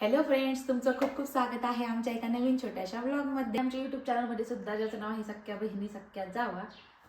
Hello friends तुमचं खूप खूप स्वागत आहे आमच्या एका नवीन छोट्याशा ब्लॉगमध्ये आमच्या युट्यूब चॅनलमध्ये सुद्धा ज्याचं नाव आहे सख्या बहिणी सख्या जावा.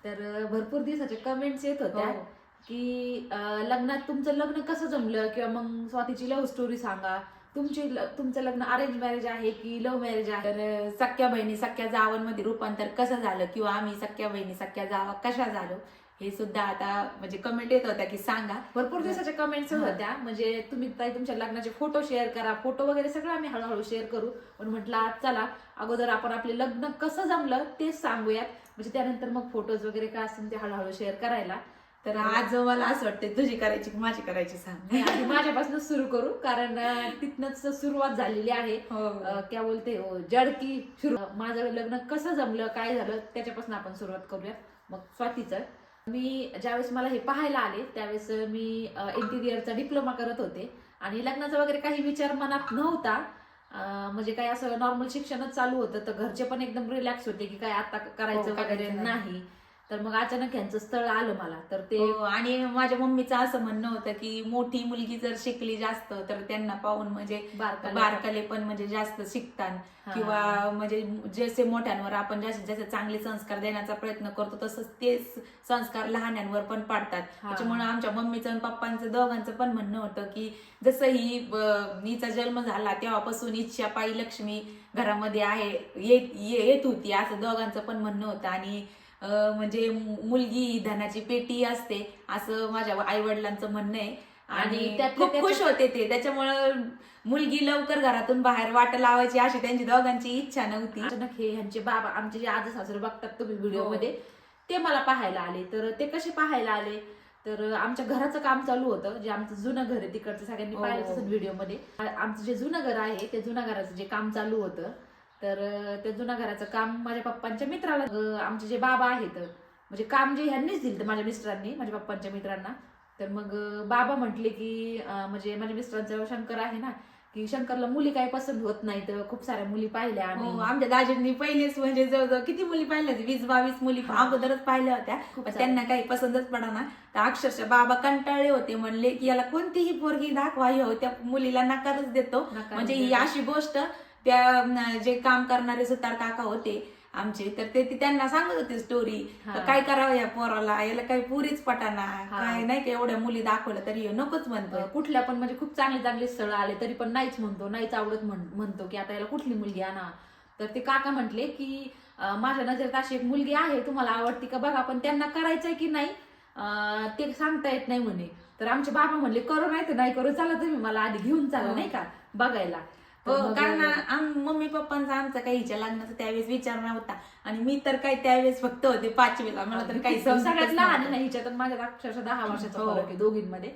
तर भरपूर दिवसाचे कमेंट्स येत होत्या हो. की लग्नात तुमचं लग्न कसं जमलं किंवा मग स्वातीची लव्ह स्टोरी सांगा. तुमची तुमचं लग्न अरेंज मॅरेज आहे की लव्ह मॅरेज आहे? तर सख्या बहिणी सख्या जावांमध्ये रूपांतर कसं झालं? किंवा आम्ही सख्या बहिणी सख्या जावा कशा झालो? हे सुद्धा आता म्हणजे कमेंट येत होत्या की सांगा. भरपूर दिवसाच्या कमेंट्स. होत्या. म्हणजे तुम्ही ताई तुमच्या लग्नाचे फोटो शेअर करा. फोटो वगैरे सगळं आम्ही हळूहळू शेअर करू. पण म्हटलं आज चला. अगोदर आपण आपले लग्न कसं जमलं तेच सांगूयात. म्हणजे त्यानंतर मग फोटोज वगैरे काय असतील ते हळूहळू शेअर करायला. तर आज मला असं वाटतं तुझी करायची की माझी करायची सांग. माझ्यापासून सुरू करू. कारण तिथनंच सुरुवात झालेली आहे. हो. क्या बोलते हो जडकी सुरू माझं लग्न कसं जमलं काय झालं त्याच्यापासून आपण सुरुवात करूया मग स्वातीचं. मी ज्यावेळेस मला हे पाहायला आले त्यावेळेस मी इंटिरियरचा डिप्लोमा करत होते. आणि लग्नाचा वगैरे काही विचार मनात नव्हता. म्हणजे काय असं नॉर्मल शिक्षणच चालू होतं तर घरचे पण एकदम रिलॅक्स होते की काय आता करायचं हो, करायचं वगैरे नाही. तर मग अचानक यांचं स्थळ आलं मला. तर ते हो, आणि माझ्या मम्मीचं असं म्हणणं होतं की मोठी मुलगी जर शिकली जास्त तर त्यांना पाहून म्हणजे बारकाले- पण म्हणजे जास्त शिकतात. किंवा म्हणजे जसे मोठ्यांवर आपण जास्तीत जास्त चांगले संस्कार देण्याचा प्रयत्न करतो तसंच तेच संस्कार लहान्यांवर पण पाडतात. त्याच्यामुळे आमच्या मम्मीचं आणि पप्पांचं दोघांचं पण म्हणणं होतं की जसं ही हिचा जन्म झाला तेव्हापासून इच्छा पायी लक्ष्मी घरामध्ये आहे येत होती असं दोघांचं पण म्हणणं होतं. आणि म्हणजे मुलगी ही धनाची पेटी असते असं माझ्या आई वडिलांचं म्हणणं आहे. आणि खूप खुश होते ते. त्याच्यामुळं मुलगी लवकर घरातून बाहेर वाट लावायची अशी त्यांची दोघांची इच्छा नव्हती. अचानक हे ह्यांचे बाबा आमचे जे आज सासरे बघतात तुम्ही व्हिडिओ हो. मध्ये ते मला पाहायला आले. तर ते कसे पाहायला आले? तर आमच्या घराचं काम चालू होतं जे आमचं जुनं घर आहे तिकडचं सगळ्यांनी हो. पाहिलं असेल व्हिडिओमध्ये. आ- आमचं जे जुनं घर आहे ते जुन्या घराचं जे काम चालू होतं तर त्या जुन्या घराचं काम माझ्या पप्पांच्या मित्राला आमचे जे बाबा आहेत म्हणजे काम जे ह्यांनीच दिलं माझ्या मिस्टरांनी माझ्या पप्पांच्या मित्रांना तर मग बाबा म्हटले की म्हणजे माझ्या मिस्टरांचा शंकर आहे ना की शंकरला मुली काही पसंत होत नाही तर खूप साऱ्या मुली पाहिल्या हो, आमच्या दाजींनी पहिलेच म्हणजे जवळजवळ किती मुली पाहिल्या होत्या? वीस बावीस मुली. अगोदरच पाहिल्या होत्या. त्यांना काही पसंतच पडाना तर अक्षरशः बाबा कंटाळले होते म्हणले की याला कोणतीही पोरगी दाखवा हो त्या मुलीला नकारच देतो म्हणजे ही. अशी गोष्ट त्या जे काम करणारे सुतार काका होते आमचे तर ते त्यांना सांगत होते स्टोरी. काय करावं या पोराला? याला काही पुरीच पटाना. काय नाही का एवढ्या मुली दाखवलं तरी नकोच म्हणतो. कुठल्या पण म्हणजे खूप चांगले चांगले स्थळ आले तरी पण नाहीच म्हणतो नाहीच आवडत म्हण- म्हणतो की आता याला कुठली मुलगी आणा. तर ते काका म्हटले की माझ्या नजरेत अशी एक मुलगी आहे तुम्हाला आवडती का बघा पण त्यांना करायचंय की नाही ते सांगता येत नाही म्हणे. तर आमचे बाबा म्हणले करू नाही तर नाही करू चला तुम्ही मला आधी घेऊन चला हो. नाही का बघायला. हो कारण आम- मम्मी पप्पांचा आमचा काही हिच्या लग्नाचा त्यावेळेस विचार नव्हता आणि मी तर काही त्यावेळेस फक्त होते पाचवीला मला तर काही सगळ्यात लहान. नाही हिच्यात माझ्या अक्षरशः दहा वर्षाचा हो. फरक आहे दोघींमध्ये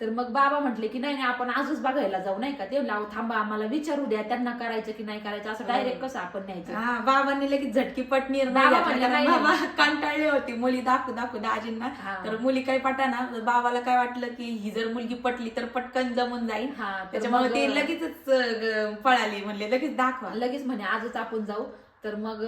तर मग बाबा म्हटले की नाही नाही आपण आजच बघायला जाऊ नाही का ते लाव थांबा आम्हाला विचारू द्या त्यांना करायचं की नाही करायचं असं. डायरेक्ट कसं आपण न्यायचं हा बाबांनी लगेच झटकीपट निर्णय बाबा घेतला. म्हणले, कारण नाही, बाबा नाही. कंटाळले होते मुली दाखवू दाखवू दाजींना हा. तर मुली काही पटाना बाबाला काय वाटलं की ही जर मुलगी पटली तर पटकन जमून जाईल हा, तर त्याच्यामुळे मग ते लगेचच अं, पळाली म्हणले लगेच दाखवा लगेच म्हणे आजच आपण जाऊ तर मग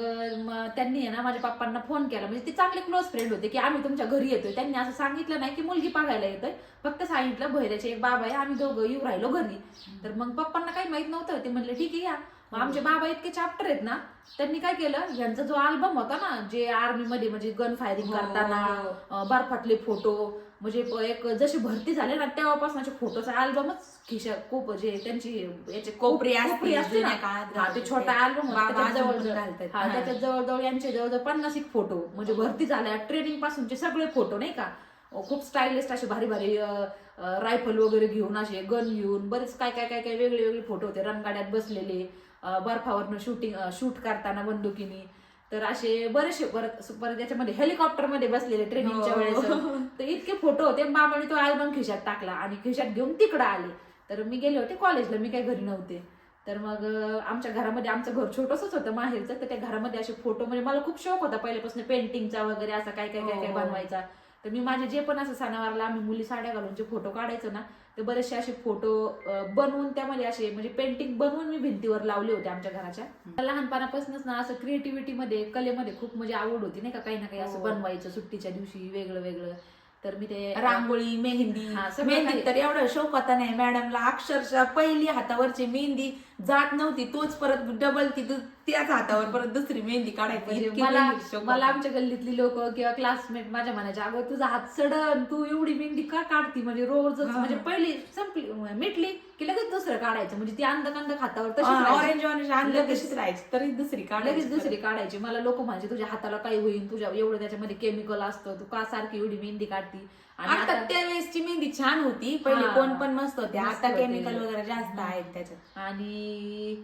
त्यांनी ना माझ्या पप्पांना फोन केला. म्हणजे ते चांगले क्लोज फ्रेंड होते की आम्ही तुमच्या घरी येतोय. त्यांनी असं सांगितलं नाही की मुलगी बघायला येतोय. फक्त सांगितलं भैराचे एक बाबा आहे आम्ही दोघं येऊ राहिलो घरी. तर मग पप्पांना काही माहीत नव्हतं. ते म्हणले ठीक आहे या. मग आमचे बाबा इतके चॅप्टर आहेत ना त्यांनी काय केलं? यांचा जो अल्बम होता ना जे आर्मी मध्ये म्हणजे गन फायरिंग हो, करताना हो. अं, बर्फातले फोटो म्हणजे एक जशी भरती झाले ना तेव्हापासूनचे फोटोचा अल्बमच खिशा खूप जे त्यांची याचे कोपरी असते, कोपरी असते ना. हा, ते छोटा. अल्बम. त्याच्यात जवळजवळ यांचे जवळजवळ पन्नास एक फोटो म्हणजे भरती झाल्या ट्रेनिंग पासूनचे सगळे फोटो नाही का? खूप स्टायलिस्ट असे भारी भारी रायफल वगैरे घेऊन असे गन घेऊन बरेच काय काय काय काय वेगळे वेगळे फोटो होते. रणगाड्यात बसलेले बर्फावरनं शूटिंग शूट करताना बंदुकीने. तर असे बरेचसे परत परत याच्यामध्ये हेलिकॉप्टरमध्ये बसलेले ट्रेनिंगच्या हो. वेळेस. तर इतके फोटो होते. बाबाने तो अल्बम खिशात टाकला आणि खिशात घेऊन तिकडं आले. तर मी गेले होते कॉलेजला मी काही घरी नव्हते. तर मग आमच्या घरामध्ये आमचं घर छोटंसंच होतं माहेरचं. तर त्या घरामध्ये असे फोटो म्हणजे मला खूप शौक होता. पहिल्यापासून पेंटिंगचा वगैरे असा काय काय काय काय हो. बनवायचा. तर मी माझे जे पण असं सणावारला आम्ही मुली साड्या घालून जे फोटो काढायचो ना ते बरेचसे असे फोटो बनवून त्यामध्ये असे म्हणजे पेंटिंग बनवून मी भिंतीवर लावले होते आमच्या घराच्या लहानपणापासूनच ना असं क्रिएटिव्हिटी मध्ये कलेमध्ये खूप म्हणजे आवड होती नाही का काही ना काही असं हो. बनवायचं सुट्टीच्या दिवशी वेगळं वेगळं तर मी ते रांगोळी मेहंदी हा, मेहंदी. तर एवढा शौक होता नाही मॅडमला अक्षरशः पहिली हातावरची मेहंदी जात नव्हती तोच परत डबल ती त्याच हातावर परत दुसरी मेहंदी काढायची म्हणजे मला मला. आमच्या गल्लीतली लोक किंवा क्लासमेट माझ्या म्हणायच्या अगं तुझा हात सडन तू एवढी मेहंदी का काढती म्हणजे रोजच हा. म्हणजे पहिली संपली मिटली की लगेच दुसरं काढायचं म्हणजे ती अंधक अंधक हातावर राहायची. ऑरेंज ऑरेंज लगेच- तशीच राहायची तरी दुसरी काढायची लगेच दुसरी काढायची मला लोक म्हणायचे तुझ्या हाताला काय होईल तुझ्या एवढं त्याच्यामध्ये केमिकल असतं तू का सारखी एवढी मेहंदी काढती आणि आता आता त्यावेळेसची मेहंदी छान होती पहिले हा. कोण पण मस्त होते मस्त आता होते. केमिकल वगैरे जास्त आहेत त्याच्यात आणि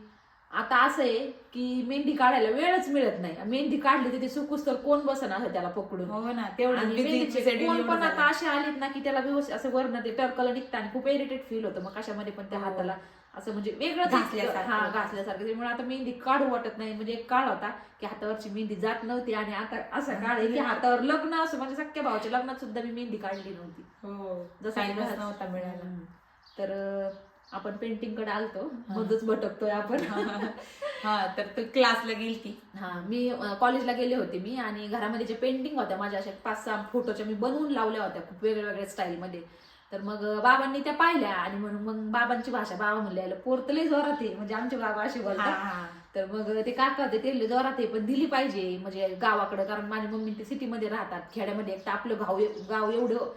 आता असं आहे की मेहंदी काढायला वेळच मिळत नाही मेहंदी काढली तर ती सुकूस तर कोण असं त्याला पकडून हो ना तेवढं आणि मेहंदीचे कोण पण. आता असे आलेत ना की त्याला व्यवस्थित असं वरण ते टर्कल निघतं आणि खूप इरिटेट फील होतं मग कशामध्ये पण त्या हो. हाताला असं म्हणजे वेगळंच घासल्यासारखं. हा घासल्यासारखं. त्यामुळे आता मेहंदी काढू वाटत नाही. म्हणजे एक काळ होता की हातावरची मेहंदी जात नव्हती आणि आता असं काळ आहे की हातावर लग्न असं म्हणजे सख्या भावाच्या लग्नात सुद्धा मी मेहंदी काढली नव्हती. हो जसं नव्हता मिळाला हम्म. तर आपण पेंटिंगकडे आलतो मधच भटकतोय आपण. हा तर तू क्लासला गेलती? हा मी कॉलेजला गेले होते मी आणि घरामध्ये जे पेंटिंग होत्या माझ्या अशा पाच सहा फोटोच्या मी बनवून लावल्या होत्या खूप वेगळ्या वेगळ्या स्टाईलमध्ये तर मग बाबांनी त्या पाहिल्या आणि म्हणून मग बाबांची भाषा बाबा म्हणले "याला पोरतले जोरात आहे. म्हणजे आमचे बाबा असे बोलतात. तर मग ते काका होते ते लय जोरात आहे पण दिली पाहिजे. म्हणजे गावाकडे कारण माझी मम्मी ते सिटीमध्ये राहतात. खेड्यामध्ये एक तर आपलं गाव गाव एवढं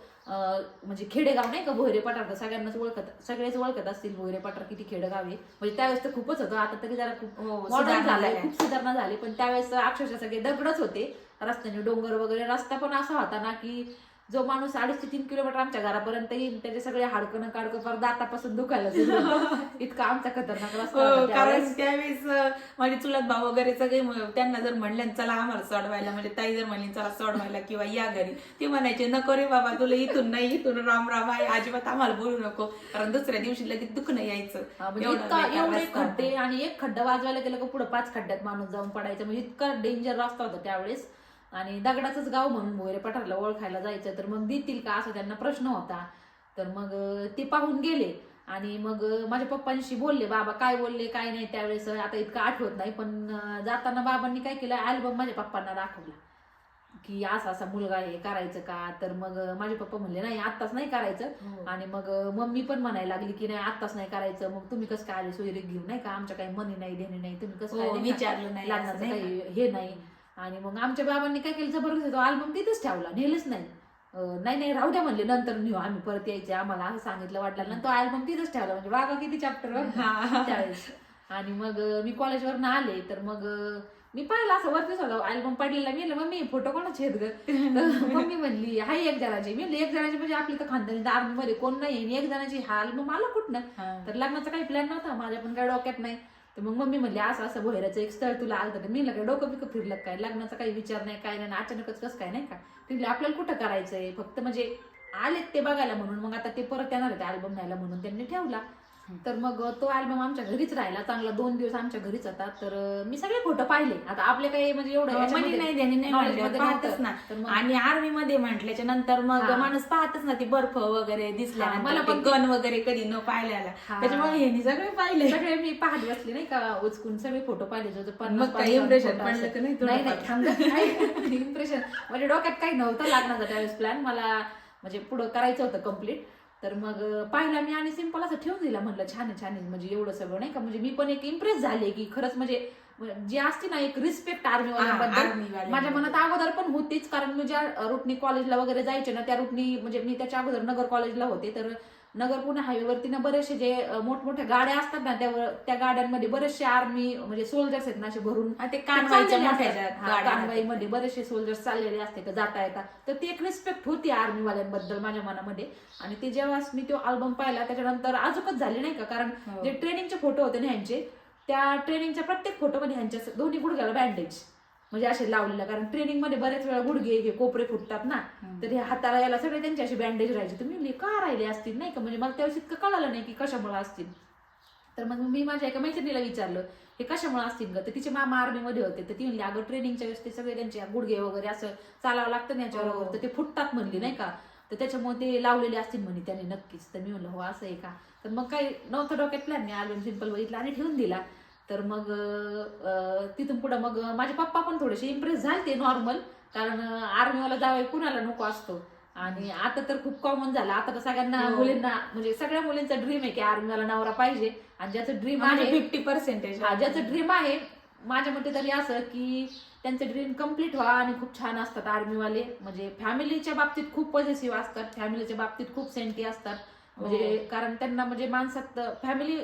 म्हणजे खेडेगाव नाही का भोयरे पठार सगळ्यांनाच ओळखत सगळेच ओळखत असतील भोयरे पठार किती खेडेगाव आहे. म्हणजे त्यावेळेस तर खूपच होतं. आता तरी जरा खूप हो, मॉडर्न झालंय झाल्या. खूप सुधारणा झाली. पण त्यावेळेस अक्षरशः सगळे दगडच होते. रस्त्याने डोंगर वगैरे रस्ता पण असा होता ना की जो माणूस अडीच ते तीन किलोमीटर आमच्या घरापर्यंत येईल त्याचे सगळे हाडकं काडकं फार दातापासून दुखायला. इतका आमचा खतरनाक रस्ता हो, कारण त्यावेळेस. माझे चुलत भाऊ वगैरे सगळे त्यांना जर म्हणले चला आम्हाला सोडवायला म्हणजे ताई जर म्हणली चला सोडवायला किंवा या घरी ते म्हणायचे नको रे बाबा तुला इथून नाही इथून राम राम आहे अजिबात आम्हाला बोलू नको कारण दुसऱ्या दिवशी लगेच दुखणं यायचं म्हणजे एवढा. खड्डे आणि एक खड्डा वाजवायला गेलं का पुढे पाच खड्ड्यात माणूस जाऊन पडायचं म्हणजे इतका डेंजर रस्ता होता त्यावेळेस आणि दगडाचंच गाव म्हणून भोयरे पठारला ओळखायला जायचं. तर मग देतील का असं त्यांना प्रश्न होता. तर मग ते पाहून गेले. आणि मग माझ्या पप्पांशी बोलले बाबा काय बोलले काय नाही त्यावेळेस आता इतकं आठवत नाही पण जाताना बाबांनी काय केलं अल्बम माझ्या पप्पांना दाखवला. की असा असा मुलगा आहे करायचं का? तर मग माझे पप्पा म्हणले नाही आत्ताच नाही करायचं. हो. आणि मग मम्मी पण म्हणायला लागली की नाही आत्ताच नाही करायचं. मग तुम्ही कसं काय आले? सोयरे घेऊन नाही का? आमच्या काही मनी नाही देणे नाही. तुम्ही कसं काय हो? विचारलं नाही हे नाही. आणि मग आमच्या बाबांनी काय केलं जबरदस्त तो अल्बम तिथेच ठेवला नेलच नाही. नाही नाही राहू द्या म्हणले नंतर नेऊ आम्ही परत यायचे आम्हाला असं सांगितलं वाटलं तो अल्बम तिथेच ठेवला म्हणजे बाबा किती चॅप्टर हा. त्यावेळेस आणि मग मी कॉलेजवर आले तर मग मी पाहिलं असं वरतीच होतं अल्बम पडलेला मी मम्मी फोटो कोणाचे आहेत ग? मम्मी म्हणली हाय एक जणाची. मी म्हणलं, एक जणाची म्हणजे आपली तर खानदानी आर्मी मध्ये कोण नाही एक जणाची हा अल्बम आला कुठनं. तर लग्नाचा काही प्लॅन नव्हता माझ्या पण काही डोक्यात नाही. तर मग मम्मी म्हणली असं असं भोयराचं एक स्थळ तुला आलं तर मी म्हणलं, डोकं बिकं फिरलं काय? लग्नाचा काही विचार नाही काय नाही अचानकच कसं काय नाही का? तिथले आपल्याला कुठं करायचंय? फक्त म्हणजे आलेत ते बघायला म्हणून. मग आता ते परत येणार आहे अल्बम न्यायला म्हणून. त्यांनी ठेवला. तर मग तो अल्बम आमच्या घरीच राहिला. चांगला दोन दिवस आमच्या घरीच होता. तर मी सगळे फोटो पाहिले. आता आपले काही म्हणजे एवढं मनी याच्यामध्ये नाही देणे नाही knowledge म्हणल्यावर मध्ये पाहतच नव्हतं. ना तर मग आणि आर्मी मध्ये म्हटल्याच्या नंतर मग हा. माणूस पाहतच ना ती बर्फ वगैरे दिसल्या हा, मला मला पण पण गन वगैरे कधी न पाहिल्याला. हा. त्याच्यामुळे ह्यांनी सगळे पाहिले. सगळे मी पाहत बसले नाही का उचकून सगळे फोटो पाहिले. जो मग काही impression पडलं का नाही इम्प्रेशन म्हणजे डोक्यात काही नव्हतं लागण्याचा त्यावेळेस प्लॅन मला म्हणजे पुढं करायचं होतं कंप्लीट तर मग पाहिला मी आणि सिंपल असं ठेवून दिला. म्हणलं छान आहे छान आहे. म्हणजे एवढं सगळं नाही का? म्हणजे मी पण एक इम्प्रेस झाले की खरंच म्हणजे जी असते ना एक रिस्पेक्ट आर्मी माझ्या मनात अगोदर पण होतीच. कारण मी ज्या रूटनी कॉलेजला वगैरे जायचे ना त्या रूटनी म्हणजे मी त्याच्या अगोदर नगर कॉलेजला होते. तर नगर पुणे हायवेवरती ना बरेचसे जे मोठमोठ्या गाड्या असतात ना त्या त्या गाड्यांमध्ये बरेचसे आर्मी म्हणजे सोल्जर्स आहेत ना असे भरून ते कानवाईमध्ये बरेचसे सोल्जर्स चाललेले असते तर जाता येता. तर ती एक रिस्पेक्ट होती आर्मीवाल्यांबद्दल माझ्या मनामध्ये. आणि ते जेव्हा मी तो अल्बम पाहिला त्याच्यानंतर अजूकच झाली नाही का? कारण हो. जे ट्रेनिंगचे फोटो होते ना ह्यांचे त्या ट्रेनिंगच्या प्रत्येक फोटोमध्ये ह्यांच्या दोन्ही गुडघ्याला बँडेज म्हणजे असे लावलेलं कारण ट्रेनिंगमध्ये बरेच वेळा गुडघे हे कोपरे फुटतात ना. तर हे हाताला याला सगळे त्यांचे असे बँडेज राहायचे. तुम्ही म्हणली का राहिले असतील? नाही का? म्हणजे मला त्यावेळेस इतकं कळालं नाही की कशामुळे असतील. तर मग मी माझ्या एका मैत्रिणीला विचारलं हे कशामुळे असतील ग? तर तिचे मामा आर्मीमध्ये होते. तर ती म्हणली अगं ट्रेनिंगच्या वेळेस ते सगळे त्यांचे गुडघे वगैरे असं चालावं लागतं याच्यावर हो. तर ते फुटतात म्हणली नाही का? तर त्याच्यामुळे ते लावलेले असतील म्हणे त्याने नक्कीच. तर मी म्हणलं हो असं आहे का? तर मग काही नव्हतं डोक्यात प्लॅन मी अल्बम सिंपल बघितला आणि ठेवून दिला. तर मग तिथून पुढे मग माझे पप्पा पण थोडेसे इम्प्रेस झाले ते नॉर्मल कारण आर्मीवाला जावं कुणाला नको असतो. आणि आता तर खूप कॉमन झालं. आता तर सगळ्यांना हो. मुलींना म्हणजे सगळ्या मुलींचा ड्रीम आहे की आर्मीला नवरा पाहिजे. आणि ज्याचं ड्रीम आहे फिफ्टी पर्सेंटेज हा ज्याचं ड्रीम आहे माझ्या मते तरी असं की त्यांचं ड्रीम कंप्लीट व्हा आणि खूप छान असतात आर्मीवाले म्हणजे फॅमिलीच्या बाबतीत खूप पॉझिटिव्ह असतात. फॅमिलीच्या बाबतीत खूप सेंटी असतात. म्हणजे कारण त्यांना म्हणजे माणसात फॅमिली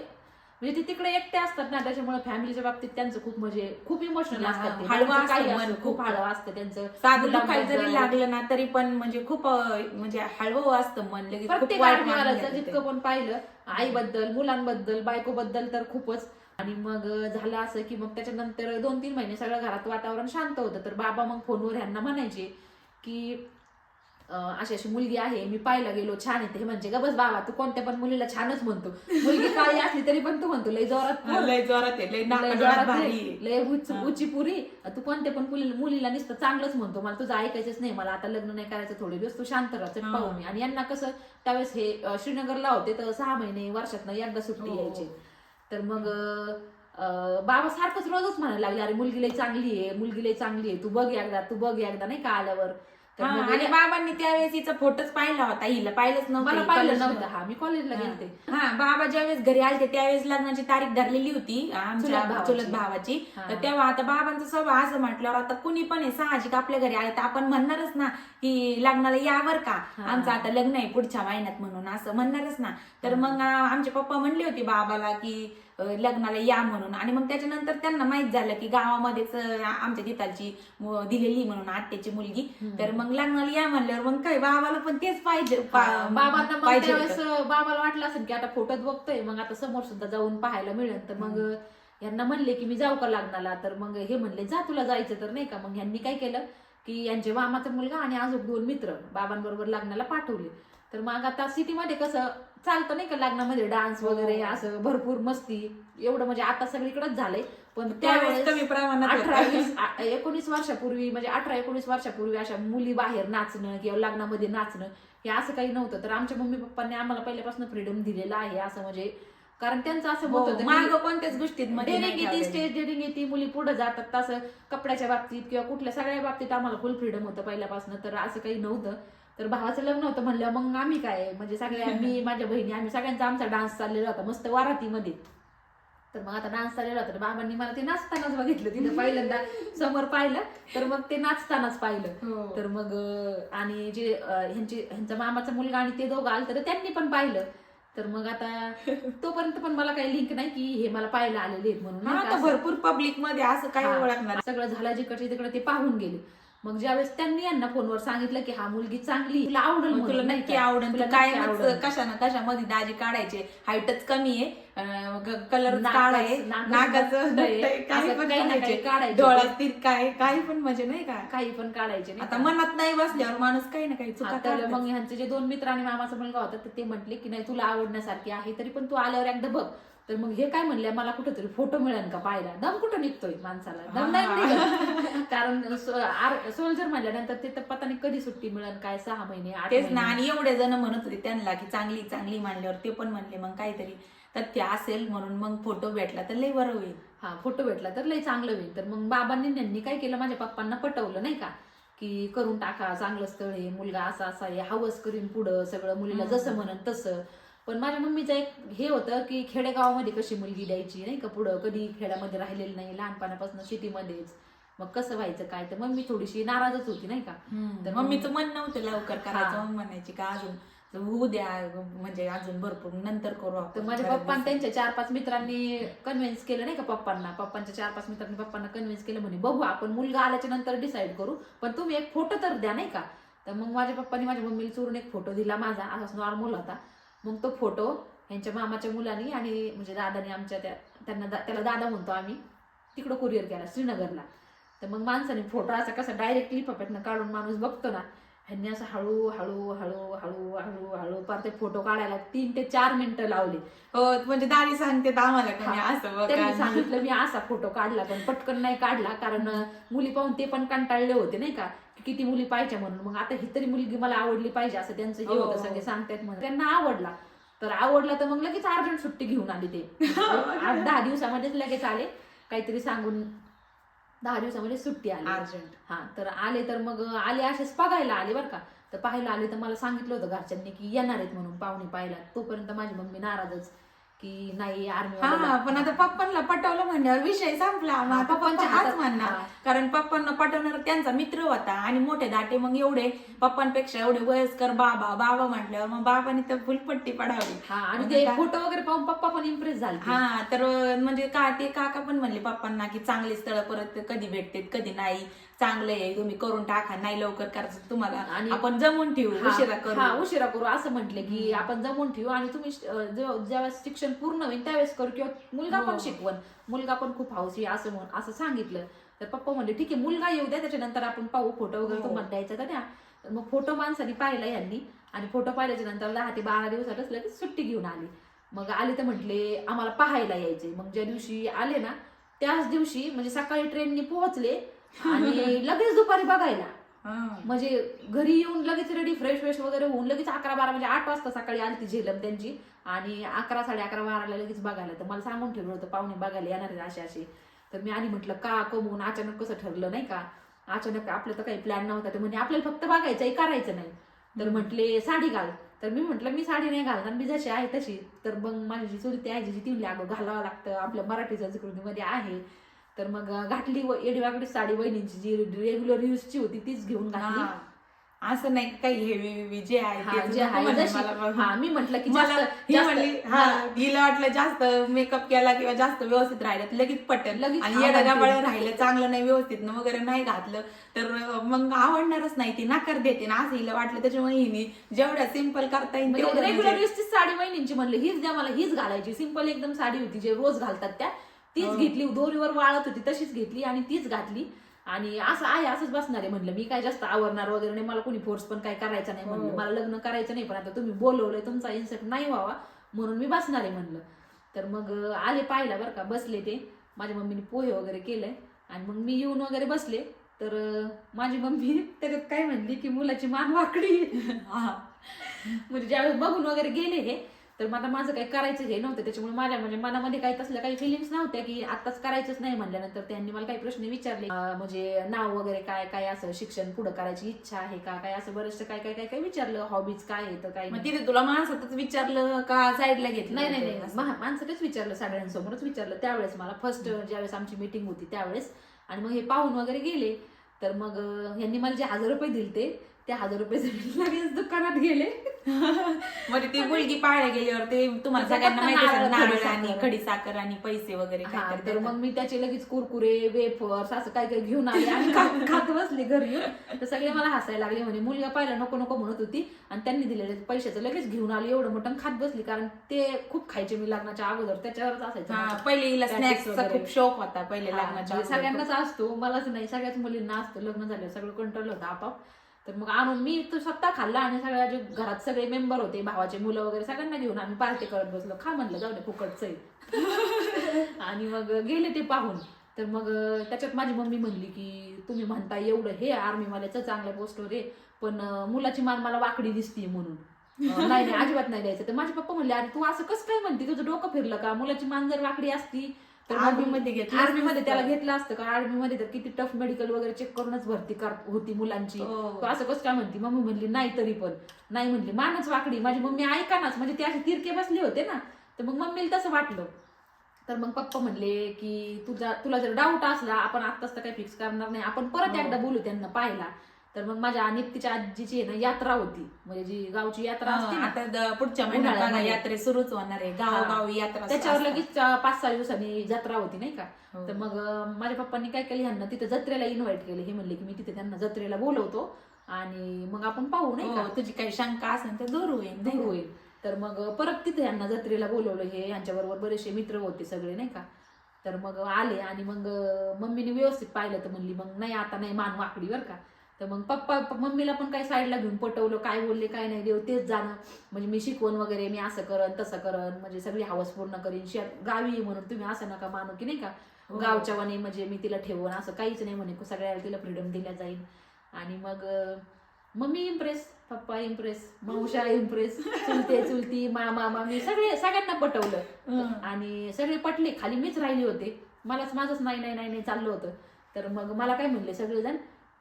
म्हणजे ते तिकडे एकटे असतात ना त्याच्यामुळे फॅमिलीच्या बाबतीत त्यांचं खूप म्हणजे खूप इमोशनल असतात ते. हळवं बाकीचं काही असतं मन असो, खूप खूप. हळवं असतं त्यांचं साधं दुखायला जरी मुलांबद्दल. लागलं ना तरी पण म्हणजे खूप अं, म्हणजे हळवं असतं मन लगेच खूप प्रत्येक वाईट जातं जितकं पण पाहिलं आईबद्दल मुलांबद्दल बायकोबद्दल तर खूपच आणि मग झालं असं की मग त्याच्यानंतर दोन तीन महिने सगळं घरात वातावरण शांत होतं तर बाबा मग फोनवर ह्यांना म्हणायचे की अशी अशी मुलगी आहे मी पाहायला गेलो छान येते हे म्हणजे ग बस बाबा तू कोणत्या पण मुलीला छानच म्हणतो मुलगी काळी असली तरी पण तू म्हणतो लय जोरात. लय जोरात लय लय लय-. लय. उची पुरी तू कोणत्या पण मुली- मुलीला नुसतं चांगलंच म्हणतो मला तुझं ऐकायचंच नाही मला आता लग्न नाही करायचं थोडे दिवस तू शांत राहा चट हा. पाहू मी आणि यांना कसं त्यावेळेस हे श्रीनगरला होते तर सहा महिने वर्षात एकदा सुट्टी हो. यायची तर मग बाबा सारखंच रोजच म्हणायला लागले अरे मुलगी लई चांगली आहे मुलगी लई चांगली आहे तू बघ एकदा तू बघ एकदा नाही का आल्यावर तर हा, मग आणि बाबांनी त्यावेळेस हिचा फोटोच पाहिला होता हिला पाहिलंच नव्हतं मला पाहिलं college- नव्हतं हा मी कॉलेजला. गेलते हा बाबा ज्यावेळेस घरी आलते त्यावेळेस लग्नाची तारीख धरलेली होती आमच्या चुलत भावाची. चुलत भावाची हा. तर तेव्हा आता बाबांचा स्वभाव असं म्हटल्यावर आता कुणी पण आहे साहजिक आपल्या घरी आले तर आपण म्हणणारच ना की लग्नाला यावर का हा. आमचं आता लग्न आहे पुढच्या महिन्यात म्हणून असं म्हणणारच ना तर. मग आ, आमचे पप्पा म्हणले होते बाबाला की लग्नाला या म्हणून. आणि मग त्याच्यानंतर त्यांना माहीत झालं की गावामध्येच आमच्या तिथालची दिलेली म्हणून आत्याची मुलगी. तर मग लग्नाला या म्हणल्यावर मग काय बाबाला पण तेच पाहिजे बाबांना. बाबाला वाटलं असेल की आता फोटोत बघतोय मग आता समोर सुद्धा जाऊन पाहायला मिळेल. तर मग यांना म्हणले की मी जाऊ का लग्नाला? तर मग हे म्हणले जा तुला जायचं तर नाही का? मग यांनी काय केलं की यांचे मामाचा मुलगा आणि अजून दोन मित्र बाबांबरोबर लग्नाला पाठवले. तर मग आता सिटीमध्ये कसं चालतं नाही का लग्नामध्ये डान्स. वगैरे असं भरपूर मस्ती एवढं म्हणजे आता सगळीकडेच झालंय पण त्यावेळेस कमी प्रमाणात अठरा. वीस एकोणीस वर्षापूर्वी म्हणजे अठरा एकोणीस वर्षापूर्वी अशा मुली बाहेर नाचणं किंवा लग्नामध्ये नाचणं हे असं काही नव्हतं तर आमच्या मम्मी पप्पांनी आम्हाला पहिल्यापासून फ्रीडम दिलेलं आहे असं म्हणजे कारण त्यांचं असं हो, होतं मागं की कोणत्याच गोष्टीत येते ठेवलेलं. स्टेज डेअरिंग येते मुली पुढे जातात तसं कपड्याच्या बाबतीत किंवा कुठल्या सगळ्या बाबतीत आम्हाला फुल फ्रीडम होतं पहिल्यापासून तर असं काही नव्हतं तर भावाचं लग्न होतं म्हणलं मग आम्ही काय म्हणजे सगळ्या मी माझ्या बहिणी आम्ही सगळ्यांचा आमचा डान्स चाललेला होता मस्त वरातीमध्ये. तर मग आता डान्स चाललेला होता तर बाबांनी मला ते नाचतानाच बघितलं तिथं पहिल्यांदा. समोर पाहिलं तर मग ते नाचतानाच पाहिलं. हो. तर मग आणि जे ह्यांची ह्यांचा मामाचा मुलगा आणि ते दोघं आलं तर त्यांनी पण पाहिलं. तर मग आता तोपर्यंत पण मला काही लिंक नाही की हे मला पाहायला आलेले आहेत म्हणून. भरपूर पब्लिकमध्ये असं काही. ओळखणार. सगळं झालं जिकडचे तिकडे ते पाहून गेले. मग ज्यावेळेस त्यांनी यांना फोनवर सांगितलं की हा मुलगी चांगली तुला आवडेल तुला नक्की? आवडेल तुला काय आवडेल. कशानं कशामध्ये दाजी काढायचे हाईटच कमी आहे कलर ना काढायचे आहे काही पण म्हणजे नाही का काही पण काढायचे आता? मनात नाही बसल्यावर माणूस काही ना काही चुका तर काढतोच. मग ह्यांचे जे दोन मित्र आणि मामाचा मुलगा होता ते म्हटले की नाही तुला आवडण्यासारखी आहे तरी पण तू आल्यावर एकदा बघ तर मग हे काय म्हणले मला कुठेतरी फोटो मिळेल का पाहायला दम कुठं निघतोय माणसाला दम नाही हा. कारण सोल्जर म्हणल्यानंतर ते तर पता नाही कधी सुट्टी मिळेल काय सहा महिने तेच ना. आणि एवढे जण म्हणत होते त्यांना की चांगली चांगली मांडल्यावर ते पण म्हणले मग काहीतरी तथ्य असेल म्हणून मग फोटो भेटला तर लय बरं होईल हा फोटो भेटला तर लय चांगलं होईल तर मग बाबांनी त्यांनी काय केलं माझ्या पप्पांना पटवलं नाही का की करून टाका चांगलं स्थळ आहे मुलगा असा असा आहे हवस करीन पुढं सगळं मुलीला. जसं म्हणन तसं पण माझ्या मम्मीचं एक हे होतं की खेडेगावामध्ये कशी मुलगी द्यायची नाही का? पुढं कधी खेड्यामध्ये राहिलेली नाही लहानपणापासून सिटीमध्येच. मग कसं व्हायचं काय? तर मम्मी थोडीशी नाराजच होती नाही का? तर मम्मीचं मन नव्हतं लवकर करायचं. म्हणायची का अजून? होऊ द्या म्हणजे अजून भरपूर नंतर करू तर आपण माझ्या पप्पा. त्यांच्या चार पाच मित्रांनी कन्व्हिन्स केलं नाही का पप्पांना? पप्पांच्या चार पाच मित्रांनी पप्पांना कन्व्हिन्स केलं म्हणे बघू आपण मुलगा आल्याच्यानंतर डिसाईड करू पण तुम्ही एक फोटो तर द्या नाही का? तर मग माझ्या पप्पांनी माझ्या मम्मीला चोरून एक फोटो दिला माझा. असाच नॉर्मल होता. मग तो फोटो यांच्या मामाच्या मुलांनी आणि म्हणजे दादानी आमच्या त्या त्यांना दा- त्याला दादा म्हणतो आम्ही तिकडं कुरिअर केला श्रीनगरला तर मग माणसाने फोटो असा कसा डायरेक्टली पप्यातनं काढून माणूस बघतो ना ह्यांनी असं हळू हळू हळू हळू हळू हळू पार ते फोटो काढायला तीन ते चार मिनिटं लावली हो म्हणजे दादी सांगते तर आम्हाला का मी. असं त्यांनी सांगितलं मी असा फोटो काढला पण पटकन नाही काढला कारण मुली पाहून ते पण कंटाळले होते नाही की किती मुली पाहिजे म्हणून. मग आता ही तरी मुलगी मला आवडली पाहिजे असं त्यांचं हे हो. होतं सगळे सांगतायत म्हणून. त्यांना आवडला. तर आवडला तर मग लगेच अर्जंट सुट्टी घेऊन आली ते. आठ दहा दिवसामध्येच लगेच आले. काहीतरी सांगून दहा दिवसामध्ये सुट्टी आली. अर्जंट. हा तर आले तर मग आले असेच बघायला आले बरं का. तर पाहायला आले तर मला सांगितलं होतं घरच्यांनी की येणार आहेत म्हणून पाहुणे पाहायला. तोपर्यंत माझी मम्मी नाराजच. की नाही आर्मी हा पण आता पप्पांना पटवलं म्हणल्यावर विषय संपला. मग पप्पांच्या हाच म्हणणार. कारण पप्पांना पटवणार त्यांचा मित्र होता आणि मोठे दाटे मग एवढे पप्पांपेक्षा एवढे वयस्कर बाबा बाबा म्हटल्यावर मग बाबांनी तर फुलपट्टी पडावी. हा आणि मग ते? फोटो वगैरे पाहून पप्पा पण इम्प्रेस झाले. हा तर म्हणजे का ते काका पण म्हणले पप्पांना की चांगले स्थळ परत कधी भेटतेत कधी नाही. चांगलं आहे तुम्ही करून टाका नाही लवकर करायचं तुम्हाला आणि- आपण जमून ठेवू हा, उशिरा करू. हा उशिरा करू असं म्हटले की आपण जमून ठेवू आणि तुम्ही अं, जेव्हा ज्यावेळेस शिक्षण पूर्ण होईल त्यावेळेस करू किंवा मुलगा पण हो. शिकवण. मुलगा पण खूप हौशी असं म्हण असं सांगितलं. तर पप्पा म्हणले ठीक आहे मुलगा येऊ द्या त्याच्यानंतर आपण पाहू फोटो वगैरे हो. तुम्हाला द्यायचा तर द्या. तर मग फोटो माणसाने पाहिला यांनी आणि फोटो पाहिल्याच्या नंतर दहा ते बारा दिवसातच लगेच सुट्टी घेऊन आली. मग आले तर म्हटले आम्हाला पाहायला यायचे मग ज्या दिवशी आले ना त्याच दिवशी म्हणजे सकाळी ट्रेननी पोहोचले आणि लगेच दुपारी बघायला. म्हणजे घरी येऊन लगेच रेडी फ्रेश फ्रेश वगैरे होऊन लगेच अकरा बारा म्हणजे आठ वाजता सकाळी आली ती झेलम त्यांची. आणि अकरा साडे अकरा बाराला लगेच बघायला. तर मला सांगून ठेवलं होतं पाहुणे बघायला येणार आहेत असे असे. तर मी आणि म्हटलं का कमवून? अचानक कसं ठरलं नाही का? अचानक आपलं तर काही प्लॅन नव्हता. तर म्हणजे आपल्याला फक्त बघायचं आहे करायचं नाही. तर म्हटले साडी घाल. तर मी म्हटलं मी साडी नाही घालणार मी जशी आहे तशी. तर मग माझी जी चुलती आहे जी ती अगं घालावं लागतं. आपल्या मराठी संस्कृतीमध्ये आहे. तर मग घातली व- एडीवाकडी साडी वहिनींची जी रेग्युलर यूजची होती तीच घेऊन घातली. असं नाही काही हेवी जे आहे हा, मी म्हटलं की हिला वाटलं जास्त मेकअप केला किंवा जास्त व्यवस्थित राहिलं लगेच पटेल लगेच आणि राहिलं चांगलं नाही व्यवस्थित न वगैरे नाही घातलं तर मग आवडणारच नाही ती नाकार देते ना असं हिला वाटलं. त्याच्यामुळे हिने जेवढ्या सिंपल करता येईल रेग्युलर म्हणजे- यूजची साडी वहिनींची म्हणलं हीच द्या मला हीच घालायची. सिंपल एकदम साडी होती जे रोज घालतात त्या तीच हो. घेतली दोरीवर वाळत होती तशीच घेतली आणि तीच घातली आणि असं आहे असंच बसणार आहे म्हणलं मी काय जास्त आवडणार वगैरे नाही मला कोणी फोर्स पण काय करायचा नाही म्हणलं हो. मला लग्न करायचं नाही पण आता तुम्ही बोलवलंय तुमचा इन्सेप्ट नाही व्हावा म्हणून मी बसणार आहे म्हणलं तर मग आले पाहिला बरं का बसले ते माझ्या मम्मीने पोहे वगैरे केलंय आणि मग मी येऊन वगैरे बसले तर माझी मम्मी त्याच्यात काय म्हणली की मुलाची मान वाकडी. म्हणजे ज्यावेळेस बघून वगैरे गेले हे तर मला माझं काही करायचं हे नव्हतं त्याच्यामुळे माझ्या म्हणजे मनामध्ये काही तसल्या काही फिलिंग्स नव्हत्या की आताच करायचंच नाही म्हणल्यानंतर त्यांनी मला काही प्रश्न विचारले. म्हणजे नाव वगैरे काय काय असं शिक्षण पुढे करायची इच्छा आहे का? काय असं बरंचसं काय काय काय काय विचारलं? हॉबीज काय आहे तर काय मग. तिथे तुला माणसातच विचारलं का साईडला घेतलं? नाही नाही? नाही. मा- माणसानेच विचारलं सगळ्यांसमोरच विचारलं. त्यावेळेस मला फर्स्ट ज्यावेळेस आमची मीटिंग होती त्यावेळेस. आणि मग हे पाहून वगैरे गेले. तर मग अं, ह्यांनी मला जे हजार रुपये दिले त्या हजार रुपये लगेच दुकानात गेले. म्हणजे ती मुलगी पाहायला गेल्यावर ते तुम्हाला त्याच्यात सगळ्यांना फक्त माहिती असेल, नारळ. आणि खडीसाखर आणि पैसे वगैरे हा, तर मग मी त्याचे लगेच कुरकुरे वेफर्स असं काय काय घेऊन आले आणि खात खात बसले घरी येऊन तर सगळे मला हसायला लागले म्हणे मुलगा पाहिला नको नको म्हणत होती आणि त्यांनी दिलेले पैशाचं लगेच घेऊन आले एवढं मोठं खात बसली कारण ते खूप खायचे मी लग्नाच्या अगोदर त्याच्यावरच असायचं हा माझं. पहिले हिला स्नॅक्सचा वगैरे. खूप शौक होता पहिले हा, लग्नाच्या म्हणजे अगोदर. सगळ्यांनाच असतो मलाच नाही सगळ्याच मुलींना असतो लग्न झालं सगळं कंट्रोल होतं आपाप तर मग आणून मी तो स्वतः खाल्ला आणि सगळ्या जे घरात सगळे मेंबर होते भावाचे मुलं वगैरे सगळ्यांना घेऊन आम्ही पार्टी करत बसलो. खा म्हणलं जाऊ दे फुकटचं आहे. आणि मग गेले ते पाहून. तर मग त्याच्यात माझी मम्मी म्हणली की तुम्ही म्हणता एवढं हे आर्मीवाल्याचं चांगल्या पोस्टवर आहे पण मुलाची मान मला वाकडी दिसती म्हणून. नाही नाही अजिबात नाही द्यायचं. तर माझे पप्पा म्हणले अरे तू असं कसं काय म्हणते? तुझं डोकं फिरलं का? मुलाची मान जर वाकडी असती तर Army मध्ये घेतलं आर्मी मध्ये. त्याला घेतलं असतं का आर्मी मध्ये तर किती टफ मेडिकल वगैरे चेक करूनच भरती कर होती मुलांची. हो. तो असं कसं काय म्हणती मम्मी म्हणली नाही तरी पण. नाही म्हणली मानच वाकडी माझी मम्मी ऐकानाच. म्हणजे ते असे तिरके बसले होते ना. तर मग मम्मीला तसं वाटलं. तर मग पप्पा म्हणले की तुझा तुला जर डाऊट असला आपण आत्ताच तर काही फिक्स करणार नाही. आपण परत हो. एकदा बोलू त्यांना पाहायला. तर मग माझ्या नित्तीच्या आजीची आहे ना यात्रा होती. म्हणजे जी गावची यात्रा असते ना आता पुढच्या महिन्यात बघा उन्हाळ्यामध्ये. यात्रे सुरूच होणार आहे. गावोगावी यात्रा त्याच्यावर असतात. लगेच अं, पाच सहा दिवसांनी जत्रा होती नाही का? हो. तर मग अं, माझ्या पप्पांनी काय केलं ह्यांना तिथं जत्रेला इन्व्हाइट केले. हे म्हणले की मी तिथे त्यांना जत्रेला बोलवतो आणि मग आपण पाहू नाही हो, का? तुझी काही शंका असेल तर दूर होईल नाही दूर का? होईल तर मग परत तिथे यांना जत्रेला बोलवलं. हे यांच्याबरोबर बरेचसे मित्र होते सगळे नाही का? तर मग आले आणि मग मम्मीने व्यवस्थित पाहिलं. तर म्हणली मग नाही आता नाही मान वाकडी बरं का? तर मग पप्पा मम्मीला पण काही साईडला घेऊन पटवलं काय बोलले काय नाही देव तेच जाणं. म्हणजे मी शिकवण वगैरे मी असं करन तसं करन म्हणजे सगळी हवस पूर्ण करीन. शे गावी म्हणून तुम्ही असं नका मानू की नाही का? हो. गावच्या वाणी म्हणजे मी तिला ठेवून असं काहीच नाही म्हणे सगळ्याला तिला फ्रीडम दिल्या जाईल. आणि मग मम्मी इम्प्रेस पप्पा इम्प्रेस मावशा इम्प्रेस चुलते चुलती मामा मामी सगळे सगळ्यांना पटवलं. आणि सगळे पटले खाली मीच राहिली होते. मलाच माझंच नाही नाही नाही नाही चाललं होतं. तर मग मला काय म्हणले सगळेजण?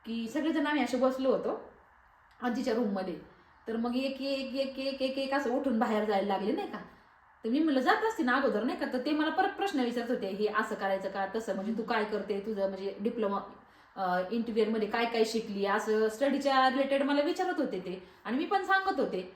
की सगळेजण आम्ही असे बसलो होतो आजीच्या रूममध्ये तर मग एक एक एक एक एक एक असं उठून बाहेर जायला लागले नाही का? तर मी म्हणलं जात असते ना अगोदर नाही का? तर ते मला परत प्रश्न विचारत होते हे असं करायचं का? तसं म्हणजे तू काय करते? तुझं म्हणजे डिप्लोमा इंटरव्ह्यू काय काय शिकली? असं स्टडीच्या रिलेटेड मला विचारत होते ते. आणि मी पण सांगत होते.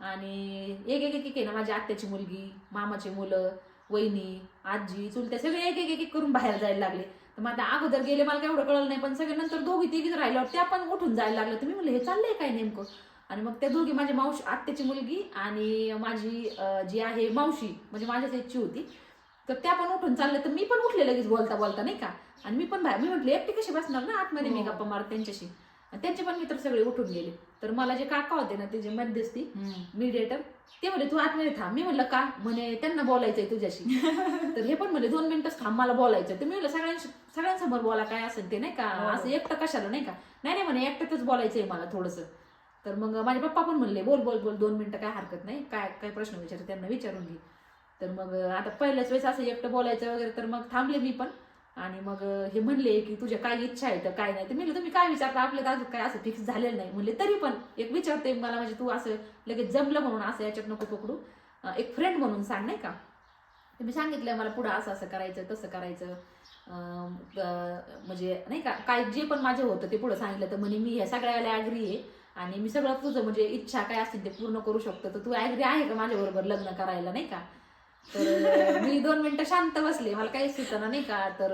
आणि एक एक एक एक आहे ना माझ्या आत्याची मुलगी मामाची मुलं वहिनी आजी चुलत्या सगळे एक एक एक एक करून बाहेर जायला लागले. तर मग आता अगोदर गेले मला काय एवढं कळलं नाही पण सगळे नंतर दोघी तिघीच राहिल्यावर त्या पण उठून जायला लागलं तर मी म्हणलं हे चाललंय काय नेमकं? आणि मग त्या दोघी माझी मावशी आत्याची मुलगी आणि माझी जी आहे मावशी म्हणजे माझ्याच इच्छी होती. तर त्या पण उठून चालल्या. तर मी पण उठले लगेच बोलता बोलता नाही का? आणि मी पण बाहेर मी म्हटले एकटी कशी बसणार ना आतमध्ये? मी हो. गप्पा मारत त्यांच्याशी. आणि त्यांचे पण मित्र सगळे उठून गेले. तर मला जे काका होते ना ते जे मध्यस्थी मीडिएटर ते म्हणले तू आतमध्ये थांब. मी म्हणलं का? म्हणे त्यांना बोलायचंय तुझ्याशी. तर हे पण म्हणले दोन मिनिटच थांब मला बोलायचं तर मी म्हणलं सगळ्यांशी सगळ्यांसमोर बोला काय असेल ते नाही का? हो. असं एकटं कशाला नाही का? नाही नाही म्हणे एकट्यातच बोलायचंय मला थोडंसं. तर मग माझे पप्पा पण म्हणले बोल बोल बोल दोन मिनिटं काय हरकत नाही काय काय प्रश्न विचार त्यांना विचारून घे. तर मग आता पहिल्याच वेळेस असं एकटं बोलायचं वगैरे तर मग थांबले मी पण. आणि मग हे म्हणले की तुझ्या काय इच्छा आहे तर काय नाही. तर म्हणलं, तुम्ही काय विचारता? आपल्या तर अजून काय असं फिक्स झालेलं नाही. म्हणले तरी पण एक विचारते मला म्हणजे तू असं लगेच जमलं म्हणून असं याच्यात नको पकडू. एक फ्रेंड म्हणून सांग नाही का? तुम्ही सांगितलं मला पुढं असं असं करायचं तसं करायचं. म्हणजे नाही का काय जे पण माझं होतं ते पुढं सांगितलं. तर म्हणे मी ह्या सगळ्याला ॲग्री आहे आणि मी सगळं तुझं म्हणजे इच्छा काय असतील ते पूर्ण करू शकतो. तर तू ॲग्री आहे का माझ्याबरोबर लग्न करायला नाही का? तर मी दोन मिनिटं शांत बसले. मला काहीच सुचना नाही का? तर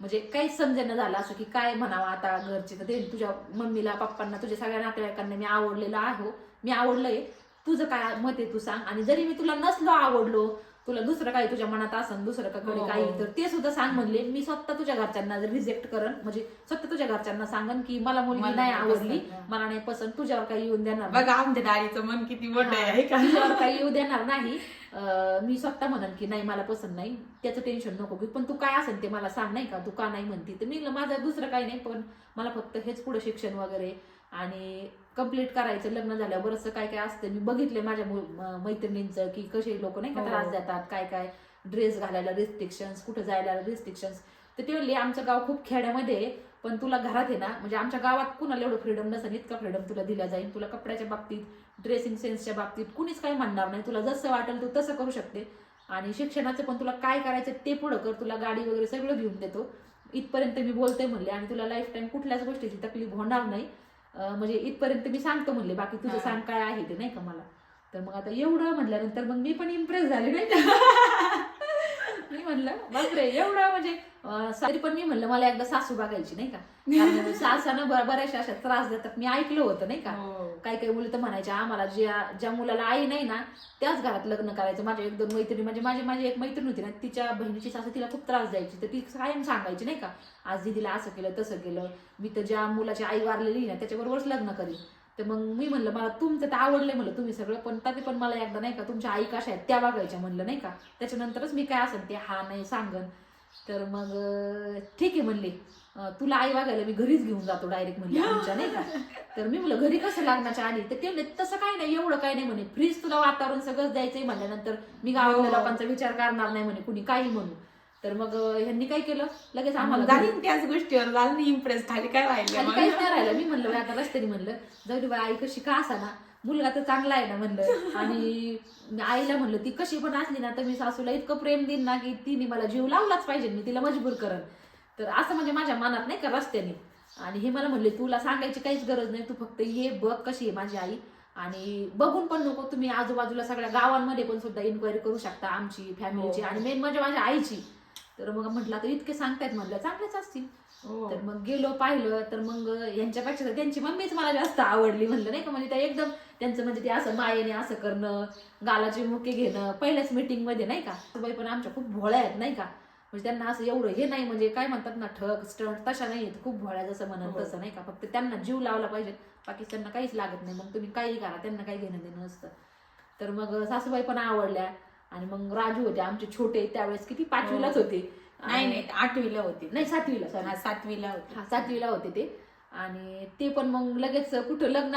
म्हणजे काहीच समजेना झालं असं की काय म्हणावं आता घरचे. तर ते तुझ्या मम्मीला पप्पांना तुझ्या सगळ्या नातेवाईकांना मी आवडलेलं आहे. मी आवडलंय. तुझं काय मत आहे? तू सांग. आणि जरी मी तुला नसलो आवडलो तुला दुसरं काही तुझ्या मनात असन दुसरं हो. काही तर ते सुद्धा सांग म्हणले. मी स्वतः तुझ्या घरच्यांना रिजेक्ट करन म्हणजे स्वतः तुझ्या घरच्यांना सांगन की मला मुलगी मला नाही आवडली हा. मला नाही पसंत. तुझ्यावर काही येऊन देणार. बघा आमच्या दारीचं मन किती मोठं आहे तुझ्यावर काही येऊ देणार नाही. मी स्वतः म्हणन की नाही मला पसंत नाही त्याचं टेन्शन नको घेऊ. पण तू काय असेल ते मला सांग नाही का? तू का नाही म्हणती? तर मी माझं दुसरं काही नाही पण मला फक्त हेच पुढे शिक्षण वगैरे आणि कंप्लीट करायचं. लग्न झाल्यावर बरंचसं काय काय असतं? मी बघितलंय माझ्या मैत्रिणींचं की कसे लोक नाही का हो. त्रास देतात काय काय ड्रेस घालायला रिस्ट्रिक्शन्स कुठं जायला रिस्ट्रिक्शन्स तर ते म्हणले आमचं गाव खूप खेड्यामध्ये आहे पण तुला घरात आहे ना म्हणजे आमच्या गावात कुणाला एवढं फ्रीडम नसेल इतका फ्रीडम तुला दिला जाईल. तुला कपड्याच्या बाबतीत ड्रेसिंग सेन्सच्या बाबतीत कुणीच काही म्हणणार नाही. तुला जसं वाटेल तू तसं करू शकते. आणि शिक्षणाचं पण तुला काय करायचं ते पुढं कर. तुला गाडी वगैरे सगळं घेऊन देतो. इथपर्यंत मी बोलते म्हणले आणि तुला लाईफ टाईम कुठल्याच गोष्टीची तकलीफ होणार नाही. म्हणजे इथपर्यंत मी सांगतो म्हणले बाकी तुझं. सांग काय आहे ते नाही का मला? तर मग आता एवढं म्हटल्यानंतर मग मी पण इम्प्रेस झाले नाही मी म्हणलं बापरे एवढं म्हणजे तरी पण मी म्हणलं मला एकदा सासू बघायची नाही का? सासानं बऱ्याचशा अशा त्रास देतात. मी ऐकलं होतं नाही का? हो. काही काही मुली तर म्हणायच्या आम्हाला ज्या ज्या मुलाला आई नाही ना त्याच घरात लग्न करायचं. माझ्या एक दोन मैत्रिणी म्हणजे माझी माझी एक मैत्रीण होती ना तिच्या बहिणीची सासू तिला खूप त्रास द्यायची. तर ती कायम सांगायची नाही का? आज दिदीला असं केलं तसं केलं. मी तर ज्या मुलाची आई वारलेली ना त्याच्याबरोबरच लग्न करीन. तर मग मी म्हणलं मला तुमचं तर आवडलंय म्हणलं तुम्ही सगळं. पण तरी पण मला एकदा नाही का तुमच्या आई कशा आहेत त्या बघायच्या म्हणलं नाही का. त्याच्यानंतरच मी काय असेल ते हा नाही सांगन. तर मग ठीक आहे म्हणले. तुला आई बघायला मी घरीच घेऊन जातो डायरेक्ट म्हणले आमच्या नाही का. तर मी म्हणलं घरी कसं लागण्याच्या आधी? तर ते म्हणले तसं काय नाही एवढं काय नाही म्हणे. फ्रीज तुला वातावरण सगळंच द्यायचंय म्हणल्यानंतर मी गावातल्या हो. लोकांचा विचार करणार नाही म्हणे कुणी काही म्हणू. तर मग ह्यांनी काय केलं? लगेच आम्हाला झाली त्याच गोष्टीवर झालं इम्प्रेस खाली काय राहिलं काहीच नाही राहिलं. मी म्हणलं आता रस्त्याने म्हणलं जाऊ दे बाई आई कशी का असा ना मुलगा तर चांगला आहे ना म्हणलं. आणि आईला म्हणलं ती कशी पण असली ना तर मी सासूला इतकं प्रेम देईन ना की तिने मला जीव लावलाच पाहिजे मी तिला मजबूर करन. तर असं म्हणजे माझ्या मनात नाही का रस्त्याने. आणि हे मला म्हणले तुला सांगायची काहीच गरज नाही तू फक्त ये बघ कशी आहे माझी आई. आणि बघून पण नको तुम्ही आजूबाजूला सगळ्या गावांमध्ये पण सुद्धा इन्क्वायरी करू शकता आमची फॅमिलीची हो. आणि मेन म्हणजे माझ्या आईची. तर मग म्हटलं आता इतके सांगतायत म्हणलं चांगलेच असतील. हो. तर मग गेलो पाहिलं तर मग यांच्यापेक्षा तर त्यांची मम्मीच मला जास्त आवडली म्हणलं नाही का? म्हणजे त्या एकदम त्यांचं म्हणजे ते असं मायेने असं करणं गालाचे मुके घेणं पहिल्याच मीटिंगमध्ये नाही का? बाई पण आमच्या खूप भोळ्या आहेत नाही का? म्हणजे त्यांना असं एवढं हे नाही म्हणजे काय म्हणतात ना ठग स्टंट तशा नाही आहेत खूप भोळ्या जसं म्हणत हो. तसं नाही का? फक्त त्यांना जीव लावला पाहिजे. बाकी त्यांना काहीच लागत नाही. मग तुम्ही काही करा त्यांना काही घेणं देणं नसतं. तर मग सासूबाई पण आवडल्या. आणि मग राजू होते आमचे छोटे त्यावेळेस किती? पाचवीलाच होते. नाही नाही आठवीला होती. नाही सातवीला. हा, सातवीला होती. हा सातवीला होते ते. आणि ते पण मग लगेच कुठं लग्न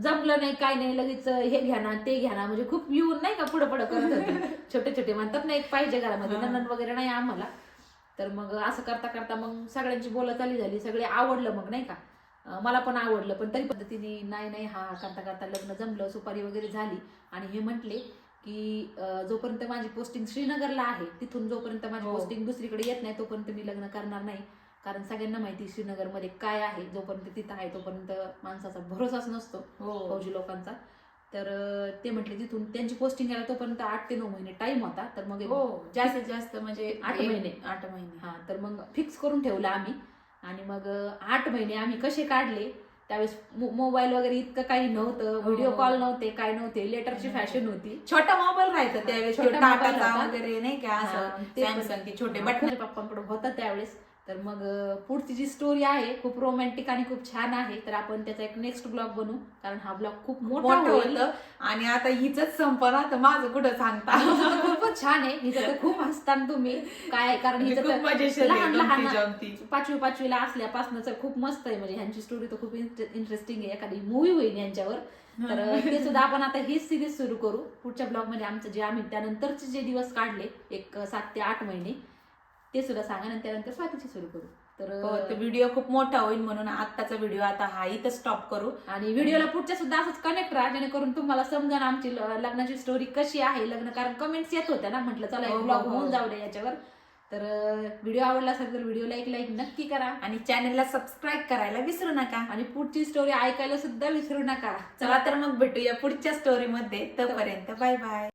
जमलं नाही काय नाही लगेच हे घ्या ना ते घ्या ना म्हणजे खूप येऊन नाही का पुढं पुढं करत होते. छोटे छोटे म्हणतात ना एक पाहिजे घरामध्ये हा. नंदन वगैरे नाही आम्हाला. तर मग असं करता करता मग सगळ्यांची बोलत आली झाली सगळे आवडलं मग नाही का? अं, मला पण आवडलं पण तरी पद्धतीने नाही नाही हा करता करता लग्न जमलं सुपारी वगैरे झाली. आणि हे म्हटले की जोपर्यंत माझी पोस्टिंग श्रीनगरला आहे तिथून जोपर्यंत माझी हो. पोस्टिंग दुसरीकडे येत नाही तोपर्यंत मी लग्न करणार नाही. कारण सगळ्यांना माहिती श्रीनगरमध्ये काय आहे जोपर्यंत तिथं आहे तोपर्यंत माणसाचा भरोसाच नसतो हो. फौजी लोकांचा. तर ते म्हटले तिथून त्यांची पोस्टिंग यायला तोपर्यंत आठ ते नऊ महिने टाइम होता तर मग हो जास्तीत जास्त म्हणजे आठ महिने. आठ महिने. हा तर मग फिक्स करून ठेवलं आम्ही. आणि मग आठ महिने आम्ही कसे काढले त्यावेळेस मोबाईल वगैरे इतकं काही नव्हतं व्हिडिओ हो. कॉल नव्हते काय नव्हते लेटरची. फॅशन होती छोटा मोबाईल राहायचा त्यावेळेस. वगैरे नाही का हा, असं सॅमसंग छोटे हा, बटन पप्पांकडे होता त्यावेळेस तर मग पुढची जी स्टोरी आहे खूप रोमॅन्टिक आणि खूप छान आहे. तर आपण त्याचा एक नेक्स्ट ब्लॉग बनवू. कारण हा ब्लॉग खूप मोठा होईल. आणि आता हिच संपना. तर माझं कुठं सांगता? तर खूपच छान आहे. हिचं तर खूप हसताना तुम्ही. काय कारण हिचं तर लहान लहान. पाचवी पाचवीला असल्यापासूनच खूप मस्त आहे. म्हणजे ह्यांची स्टोरी तर खूप इंटरेस्टिंग आहे. एखादी मूवी होईल यांच्यावर. तर ते सुद्धा आपण आता हीच सिरीज सुरू करू. पुढच्या ब्लॉगमध्ये आमचं जे आम्ही त्यानंतरचे जे दिवस काढले एक सात ते आठ महिने ते सुद्धा सांगा आणि त्यानंतर स्वातीची सुरू करू. हो, तर तो व्हिडिओ खूप मोठा होईल म्हणून आत्ताचा व्हिडिओ आता हा इथं स्टॉप करू. आणि व्हिडिओला पुढच्या सुद्धा असंच कनेक्ट राहा जेणेकरून तुम्हाला समजा आमची लग्नाची स्टोरी कशी आहे लग्न कारण कमेंट्स येत होत्या ना म्हटलं चला हो, एक हो, ब्लॉग हो. होऊन जाऊ दे याच्यावर. तर व्हिडिओ आवडला असेल तर व्हिडिओला एक लाईक नक्की करा. आणि चॅनलला सबस्क्राईब करायला विसरू नका. आणि पुढची स्टोरी ऐकायला सुद्धा विसरू नका. चला तर मग भेटूया पुढच्या स्टोरी मध्ये. तोपर्यंत बाय बाय